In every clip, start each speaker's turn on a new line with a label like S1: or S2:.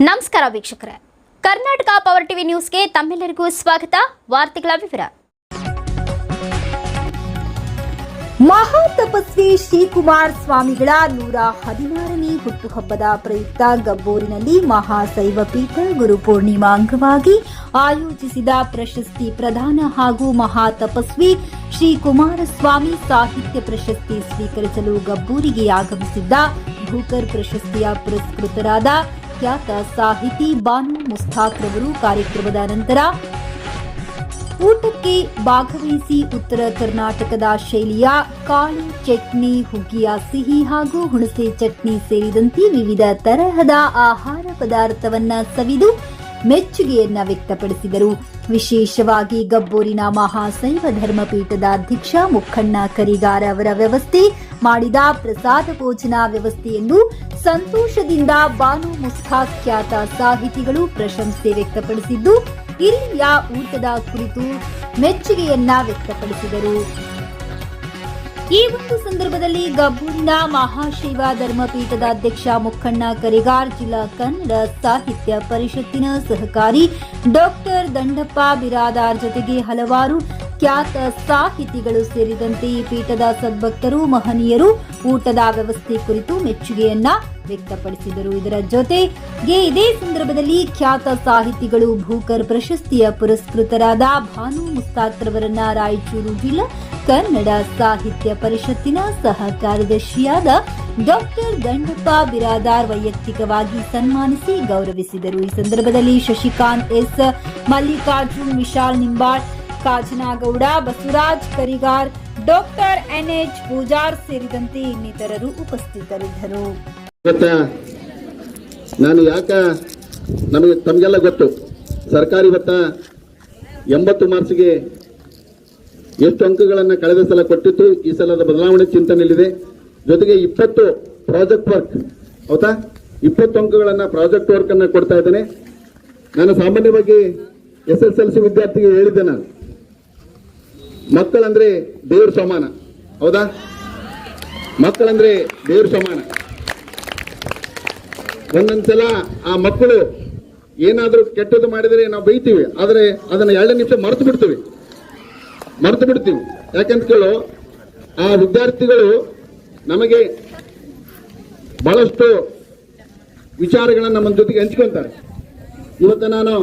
S1: ನಮಸ್ಕಾರ ವೀಕ್ಷಕರೇ. Karnataka power TV ನ್ಯೂಸ್ಗೆ ತಮ್ಮೆಲ್ಲರಿಗೂ ಸ್ವಾಗತ. ವಾರ್ತೆಗಳ ವಿವರ.
S2: ಮಹಾತಪಸ್ವಿ ಶ್ರೀಕುಮಾರ್ ಸ್ವಾಮಿಗಳ ನೂರ ಹದಿನಾರನೇ ಹುಟ್ಟುಹಬ್ಬದ ಪ್ರಯುಕ್ತ ಗಬ್ಬೂರಿನಲ್ಲಿ ಮಹಾಶೈವ ಪೀಠ ಗುರು ಪೂರ್ಣಿಮಾ ಅಂಗವಾಗಿ ಆಯೋಜಿಸಿದ ಪ್ರಶಸ್ತಿ ಪ್ರದಾನ ಹಾಗೂ ಮಹಾತಪಸ್ವಿ ಶ್ರೀ ಕುಮಾರಸ್ವಾಮಿ ಸಾಹಿತ್ಯ ಪ್ರಶಸ್ತಿ ಸ್ವೀಕರಿಸಲು ಗಬ್ಬೂರಿಗೆ ಆಗಮಿಸಿದ್ದ ಭೂಕರ್ ಪ್ರಶಸ್ತಿಯ ಪುರಸ್ಕೃತರಾದ ಖ್ಯಾತ ಸಾಹಿತಿ ಬಾನು ಮುಸ್ತಾಕ್ ರವರು ಕಾರ್ಯಕ್ರಮದ ನಂತರ ಊಟಕ್ಕೆ ಭಾಗವಹಿಸಿ ಉತ್ತರ ಕರ್ನಾಟಕದ ಶೈಲಿಯ ಕಾಳು, ಚಟ್ನಿ, ಹುಗ್ಗಿಯ ಸಿಹಿ ಹಾಗೂ ಹುಣಸೆ ಚಟ್ನಿ ಸೇರಿದಂತೆ ವಿವಿಧ ತರಹದ ಆಹಾರ ಪದಾರ್ಥವನ್ನ ಸವಿದು ಮೆಚ್ಚುಗೆಯನ್ನ ವ್ಯಕ್ತಪಡಿಸಿದರು. ವಿಶೇಷವಾಗಿ ಗಬ್ಬೂರಿನ ಮಹಾಶೈವ ಧರ್ಮಪೀಠದ ಅಧ್ಯಕ್ಷ ಮುಖಣ್ಣ ಕರಿಗಾರ ಅವರ ವ್ಯವಸ್ಥೆ ಮಾಡಿದ ಪ್ರಸಾದ ಭೋಜನ ವ್ಯವಸ್ಥೆಯನ್ನು ಸಂತೋಷದಿಂದ ಬಾನು ಮುಸ್ಖಾ ಖ್ಯಾತ ಸಾಹಿತಿಗಳು ಪ್ರಶಂಸೆ ವ್ಯಕ್ತಪಡಿಸಿದ್ದು, ಇಲ್ಲಿಯ ಊಟದ ಕುರಿತು ಮೆಚ್ಚುಗೆಯನ್ನ ವ್ಯಕ್ತಪಡಿಸಿದರು. ಈ ಒಂದು ಸಂದರ್ಭದಲ್ಲಿ ಗಬ್ಬೂರಿನ ಮಹಾಶೈವ ಧರ್ಮಪೀಠದ ಅಧ್ಯಕ್ಷ ಮುಖಣ್ಣ ಕರಿಗಾರ್ ಜಿಲ್ಲಾ ಕನ್ನಡ ಸಾಹಿತ್ಯ ಪರಿಷತ್ತಿನ ಸಹಕಾರಿ ಡಾಕ್ಟರ್ ದಂಡಪ್ಪ ಬಿರಾದಾರ್ ಜೊತೆಗೆ ಹಲವಾರು ಖ್ಯಾತ ಸಾಹಿತಿಗಳು ಸೇರಿದಂತೆ ಈ ಪೀಠದ ಸದ್ಭಕ್ತರು, ಮಹನೀಯರು ಊಟದ ವ್ಯವಸ್ಥೆ ಕುರಿತು ಮೆಚ್ಚುಗೆಯನ್ನ ವ್ಯಕ್ತಪಡಿಸಿದರು. ಇದರ ಜೊತೆಗೆ ಇದೇ ಸಂದರ್ಭದಲ್ಲಿ ಖ್ಯಾತ ಸಾಹಿತಿಗಳು ಭೂಕರ್ ಪ್ರಶಸ್ತಿಯ ಪುರಸ್ಕೃತರಾದ ಭಾನು ಮುಸ್ತಾಕ್ರವರನ್ನ ರಾಯಚೂರು ಜಿಲ್ಲಾ ಕನ್ನಡ ಸಾಹಿತ್ಯ ಪರಿಷತ್ತಿನ ಸಹ ಕಾರ್ಯದರ್ಶಿಯಾದ ಡಾಕ್ಟರ್ ಗಂಡಪ್ಪ ಬಿರಾದಾರ್ ವೈಯಕ್ತಿಕವಾಗಿ ಸನ್ಮಾನಿಸಿ ಗೌರವಿಸಿದರು. ಈ ಸಂದರ್ಭದಲ್ಲಿ Shashikant S, Mallikarjun, Vishal Nimbal Kajanagouda, Basavaraj Karigar, doctor N H Pujar ಸೇರಿದಂತೆ ಇನ್ನಿತರರು ಉಪಸ್ಥಿತರಿದ್ದರು.
S3: ನಾನು ಯಾಕ ನಮಗೆ ತಮಗೆಲ್ಲ ಗೊತ್ತು? ಸರ್ಕಾರ ಇವತ್ತ ಎಂಬತ್ತು ಮಾರ್ಚ್ಗೆ ಎಷ್ಟು ಅಂಕಗಳನ್ನು ಕಳೆದ ಸಲ ಕೊಟ್ಟಿತ್ತು, ಈ ಸಲದ ಬದಲಾವಣೆ ಚಿಂತನೆಯಲ್ಲಿದೆ. ಜೊತೆಗೆ ಇಪ್ಪತ್ತು ಪ್ರಾಜೆಕ್ಟ್ ವರ್ಕ್, ಹೌದಾ? ಇಪ್ಪತ್ತು ಅಂಕಗಳನ್ನು ಪ್ರಾಜೆಕ್ಟ್ ವರ್ಕ್ ಅನ್ನ ಕೊಡ್ತಾ ಇದ್ದೇನೆ. ನಾನು ಸಾಮಾನ್ಯವಾಗಿ ಎಸ್ ಎಸ್ ಎಲ್ ಸಿ ವಿದ್ಯಾರ್ಥಿಗೆ ಹೇಳಿದ್ದೆ ನಾನು. ಮಕ್ಕಳಂದ್ರೆ ದೇವ್ರ ಸಮಾನ, ಹೌದಾ? ಮಕ್ಕಳಂದ್ರೆ ದೇವ್ರ ಸಮಾನ. ಒಂದೊಂದ್ಸಲ ಆ ಮಕ್ಕಳು ಏನಾದ್ರೂ ಕೆಟ್ಟದ್ದು ಮಾಡಿದರೆ ನಾವು ಬೈತೀವಿ, ಆದರೆ ಅದನ್ನ ಎರಡು ನಿಮಿಷ ಮರೆತು ಬಿಡ್ತೀವಿ. ಮರೆತು ಬಿಡ್ತೀವಿ. ಯಾಕಂತ ಕೇಳು ಆ ವಿದ್ಯಾರ್ಥಿಗಳು ನಮಗೆ ಬಹಳಷ್ಟು ವಿಚಾರಗಳನ್ನ ನಮ್ಮ ಜೊತೆಗೆ ಹಂಚ್ಕೊಂತಾರೆ. ಇವತ್ತು ನಾನು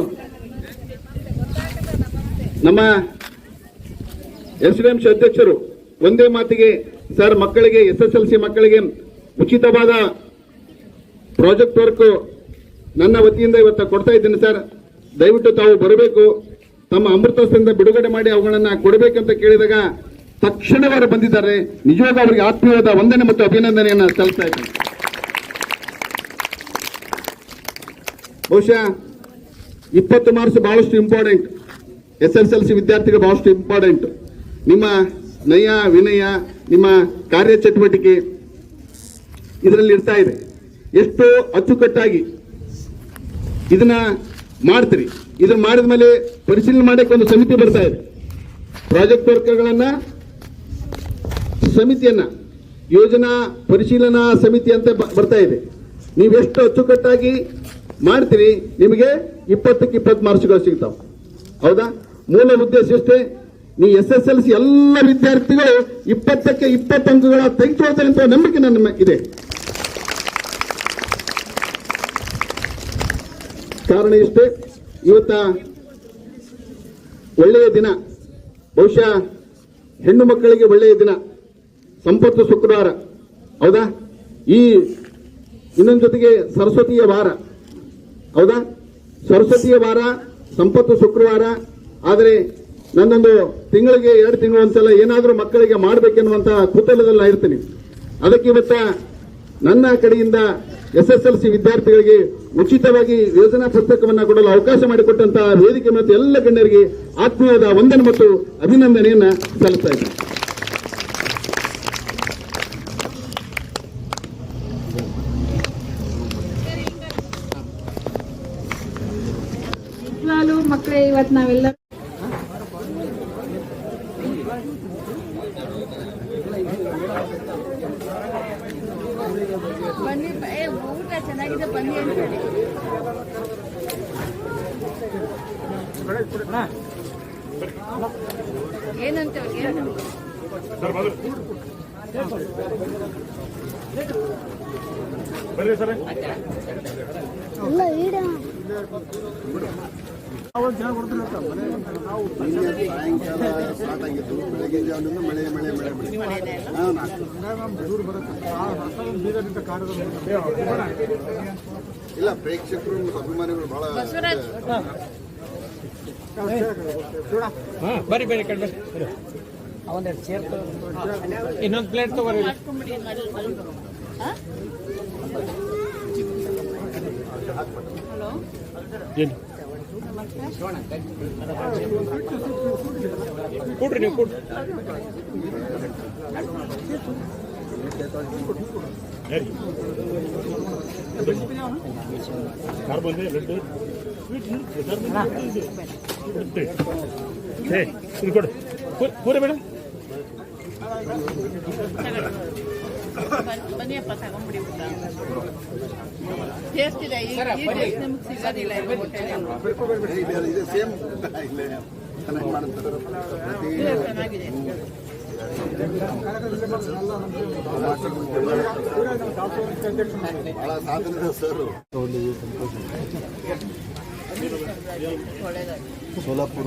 S3: ನಮ್ಮ ಎಸ್ ಡಿ ಎಂ ಅಧ್ಯಕ್ಷರು ಒಂದೇ ಮಾತಿಗೆ, ಸರ್ ಮಕ್ಕಳಿಗೆ ಎಸ್ ಎಸ್ ಎಲ್ ಸಿ ಮಕ್ಕಳಿಗೆ ಉಚಿತವಾದ ಪ್ರಾಜೆಕ್ಟ್ ವರ್ಕ್ ನನ್ನ ವತಿಯಿಂದ ಇವತ್ತು ಕೊಡ್ತಾ ಇದ್ದೀನಿ, ಸರ್. ದಯವಿಟ್ಟು ತಾವು ಬರಬೇಕು. ತಮ್ಮ ಅಮೃತಸ್ಥದಿಂದ ಬಿಡುಗಡೆ ಮಾಡಿ ಅವುಗಳನ್ನು ಕೊಡಬೇಕಂತ ಕೇಳಿದಾಗ ತಕ್ಷಣವೇ ಬಂದಿದ್ದಾರೆ. ನಿಜವಾಗ ಅವರಿಗೆ ಆತ್ಮೀಯವಾದ ವಂದನೆ ಮತ್ತು ಅಭಿನಂದನೆಯನ್ನು ಸಲ್ಲಿಸ್ತಾ ಇದ್ದೀನಿ. ಬಹುಶಃ ಇಪ್ಪತ್ತು ಮಾರ್ಕ್ಸ್ ಬಹಳಷ್ಟು important S S L C ವಿದ್ಯಾರ್ಥಿಗಳು ಬಹಳಷ್ಟು ಇಂಪಾರ್ಟೆಂಟ್ ನಿಮ್ಮ ನಯ, ವಿನಯ, ನಿಮ್ಮ ಕಾರ್ಯಚಟುವಟಿಕೆ ಇದರಲ್ಲಿ ಇರ್ತಾ ಇದೆ. ಎಷ್ಟು ಅಚ್ಚುಕಟ್ಟಾಗಿ ಇದನ್ನ ಮಾಡ್ತೀರಿ. ಇದನ್ನ ಮಾಡಿದ ಮೇಲೆ ಪರಿಶೀಲನೆ ಮಾಡಕ್ಕೆ ಒಂದು ಸಮಿತಿ ಬರ್ತಾ ಇದೆ. ಪ್ರಾಜೆಕ್ಟ್ ವರ್ಕರ್ಗಳನ್ನ, ಸಮಿತಿಯನ್ನ, ಯೋಜನಾ ಪರಿಶೀಲನಾ ಸಮಿತಿ ಅಂತ ಬರ್ತಾ ಇದೆ. ನೀವೆಷ್ಟು ಅಚ್ಚುಕಟ್ಟಾಗಿ ಮಾಡ್ತೀರಿ, ನಿಮಗೆ ಇಪ್ಪತ್ತಕ್ಕೆ ಇಪ್ಪತ್ತು ಮಾರ್ಕ್ಸ್ಗಳು ಸಿಗ್ತಾವೆ. ಹೌದಾ? ಮೂಲ ಉದ್ದೇಶ ಇಷ್ಟೇ ನೀವು ಎಸ್ ಎಸ್ ಎಲ್ ಸಿ ಎಲ್ಲ ವಿದ್ಯಾರ್ಥಿಗಳು ಇಪ್ಪತ್ತಕ್ಕೆ ಇಪ್ಪತ್ತು ಅಂಕಗಳ ತೆಗೆದುಕೊಳ್ತಾರೆ ಅಂತ ನಂಬಿಕೆ ನನ್ನ ಇದೆ. ಕಾರಣ ಇಷ್ಟೇ, ಇವತ್ತ ಒಳ್ಳೆಯ ದಿನ, ಬಹುಶಃ ಹೆಣ್ಣು ಮಕ್ಕಳಿಗೆ ಒಳ್ಳೆಯ ದಿನ, ಸಂಪತ್ತು ಶುಕ್ರವಾರ, ಹೌದಾ? ಈ ಇನ್ನೊಂದು ಜೊತೆಗೆ ಸರಸ್ವತಿಯ ವಾರ, ಹೌದಾ? ಸರಸ್ವತಿಯ ವಾರ, ಸಂಪತ್ತು ಶುಕ್ರವಾರ, ಆದರೆ ನನ್ನೊಂದು ತಿಂಗಳಿಗೆ, ಎರಡು ತಿಂಗಳು ಒಂದ್ಸಲ ಏನಾದರೂ ಮಕ್ಕಳಿಗೆ ಮಾಡಬೇಕೆನ್ನುವಂತ ಕುತೂಹಲದಲ್ಲಿ ನಾ ಇರ್ತೀನಿ. ಅದಕ್ಕೆ ಇವತ್ತ ನನ್ನ ಕಡೆಯಿಂದ ಎಸ್ ಎಸ್ ಎಲ್ ಸಿ ವಿದ್ಯಾರ್ಥಿಗಳಿಗೆ ಉಚಿತವಾಗಿ ಯೋಜನಾ ಪುಸ್ತಕವನ್ನು ಕೊಡಲು ಅವಕಾಶ ಮಾಡಿಕೊಟ್ಟಂತಹ ವೇದಿಕೆ ಮತ್ತು ಎಲ್ಲ ಗಣ್ಯರಿಗೆ ಆತ್ಮೀಯದ ವಂದನೆ ಮತ್ತು ಅಭಿನಂದನೆಯನ್ನ ಸಲ್ಲಿಸ್ತಾ ಇದ್ದೀನಿ.
S4: ಮಕ್ಕಳೇ, ಇವತ್ತು ನಾವೆಲ್ಲ ಬನ್ನಿ ಏ ಊಟ ಚೆನ್ನಾಗಿದೆ ಬನ್ನಿ ಅಂತ ಹೇಳಿ. ಏನಂತ ಏನು
S5: ನಿನ್ನೆ ಸಾಯಂಕಾಲ ಸ್ಟಾರ್ಟ್ ಆಗಿತ್ತು ಬೆಳಗಿನ ಜಾವದಿಂದ ಮಳೆ ಮಳೆ ಮಳೆ ಮಳೆ. ಹಾ, ನಾಲ್ಕು. ಇಲ್ಲ ಪ್ರೇಕ್ಷಕರು ಮತ್ತು ಅಭಿಮಾನಿಗಳು ಬಹಳ
S4: ಬಸವರಾಜ್.
S6: ಬರ್ರಿ ಬರ್ರಿ ಕಡೆ ಬರ್ರಿ ಒಂದೆರಡು ಚೇರ್ ಇನ್ನೊಂದು ಪ್ಲೇಟ್ ತಗೋರಿ?
S4: ಹಲೋ
S6: ಏನು? ಕೂಡ್ರಿ ನೀವು ಕೂಡ್ರಿ
S7: ಕಾರ್ ಬಂದೆ ಲಡ್ಡು ಏ ಇದು ಕೊಡು ಪೂ- ಪೂರಿ ಮೇಡಮ್
S4: ಬನ್ನಿ- ಬನ್ನಿಯಪ್ಪ ತಗೊಂಡ್ಬಿಡಿ ಊಟ ಟೇಸ್ಟ್ ಇದೆ ಈ ನಮ್ಗೆ ಸಿಗೋದಿಲ್ಲ ಇಲ್ಲಿ ಚೆನ್ನಾಗಿದೆ
S5: ಬಹಳ ಸಾಧನೆ ಸರ್ ಸೋಲಾಪುರ